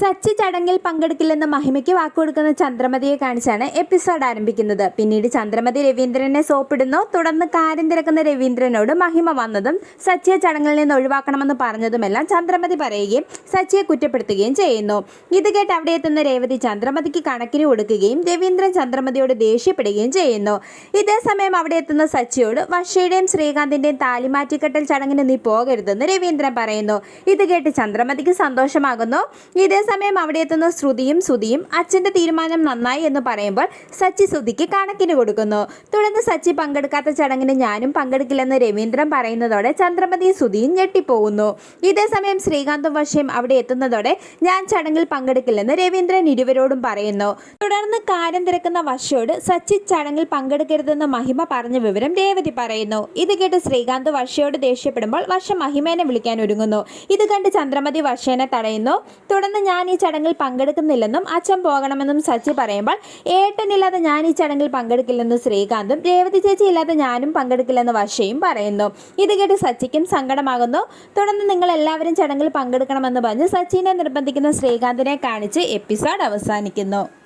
സച്ചി ചടങ്ങിൽ പങ്കെടുക്കില്ലെന്ന് മഹിമയ്ക്ക് വാക്കുകൊടുക്കുന്ന ചന്ദ്രമതിയെ കാണിച്ചാണ് എപ്പിസോഡ് ആരംഭിക്കുന്നത്. പിന്നീട് ചന്ദ്രമതി രവീന്ദ്രനെ സോപ്പിടുന്നു. തുടർന്ന് കാര്യം തിരക്കുന്ന രവീന്ദ്രനോട് മഹിമ വന്നതും സച്ചിയെ ചടങ്ങിൽ നിന്ന് ഒഴിവാക്കണമെന്ന് പറഞ്ഞതുമെല്ലാം ചന്ദ്രമതി പറയുകയും സച്ചിയെ കുറ്റപ്പെടുത്തുകയും ചെയ്യുന്നു. ഇത് കേട്ട് അവിടെ എത്തുന്ന രേവതി ചന്ദ്രമതിക്ക് കണക്കിന് കൊടുക്കുകയും രവീന്ദ്രൻ ചന്ദ്രമതിയോട് ദേഷ്യപ്പെടുകയും ചെയ്യുന്നു. ഇതേ സമയം അവിടെ എത്തുന്ന സച്ചിയോട് വർഷയുടെയും ശ്രീകാന്തിന്റെയും താലിമാറ്റിക്കെട്ടൽ ചടങ്ങിന് നീ പോകരുതെന്ന് രവീന്ദ്രൻ പറയുന്നു. ഇത് കേട്ട് ചന്ദ്രമതിക്ക് സന്തോഷമാകുന്നു. ഇതേ സമയം അവിടെ എത്തുന്ന ശ്രുതിയും ശ്രുതിയും അച്ഛന്റെ തീരുമാനം നന്നായി എന്ന് പറയുമ്പോൾ സച്ചി ശ്രുതിക്ക് കണക്കിന് കൊടുക്കുന്നു. തുടർന്ന് സച്ചി പങ്കെടുക്കാത്ത ചടങ്ങിന് ഞാനും പങ്കെടുക്കില്ലെന്ന് രവീന്ദ്രൻ പറയുന്നതോടെ ചന്ദ്രമതിയും ശ്രുതിയും ഞെട്ടിപ്പോകുന്നു. ഇതേ സമയം ശ്രീകാന്തും വർഷയും അവിടെ എത്തുന്നതോടെ ഞാൻ ചടങ്ങിൽ പങ്കെടുക്കില്ലെന്ന് രവീന്ദ്രൻ ഇരുവരോടും പറയുന്നു. തുടർന്ന് കാര്യം തിരക്കുന്ന വർഷയോട് സച്ചി ചടങ്ങിൽ പങ്കെടുക്കരുതെന്ന് മഹിമ പറഞ്ഞ വിവരം രേവതി പറയുന്നു. ഇത് കേട്ട് ശ്രീകാന്ത് വർഷയോട് ദേഷ്യപ്പെടുമ്പോൾ വർഷ മഹിമേനെ വിളിക്കാൻ ഒരുങ്ങുന്നു. ഇത് കണ്ട് ചന്ദ്രമതി വർഷേനെ തടയുന്നു. തുടർന്ന് ഞാൻ ഈ ചടങ്ങിൽ പങ്കെടുക്കുന്നില്ലെന്നും അച്ഛൻ പോകണമെന്നും സച്ചി പറയുമ്പോൾ ഏട്ടനില്ലാതെ ഞാൻ ഈ ചടങ്ങിൽ പങ്കെടുക്കില്ലെന്നും ശ്രീകാന്തും രേവതി ചേച്ചി ഇല്ലാതെ ഞാനും പങ്കെടുക്കില്ലെന്ന് വർഷയും പറയുന്നു. ഇത് കേട്ട് സച്ചിക്കും സങ്കടമാകുന്നു. തുടർന്ന് നിങ്ങൾ എല്ലാവരും ചടങ്ങിൽ പങ്കെടുക്കണമെന്ന് പറഞ്ഞ് സച്ചിനെ നിർബന്ധിക്കുന്ന ശ്രീകാന്തിനെ കാണിച്ച് എപ്പിസോഡ് അവസാനിക്കുന്നു.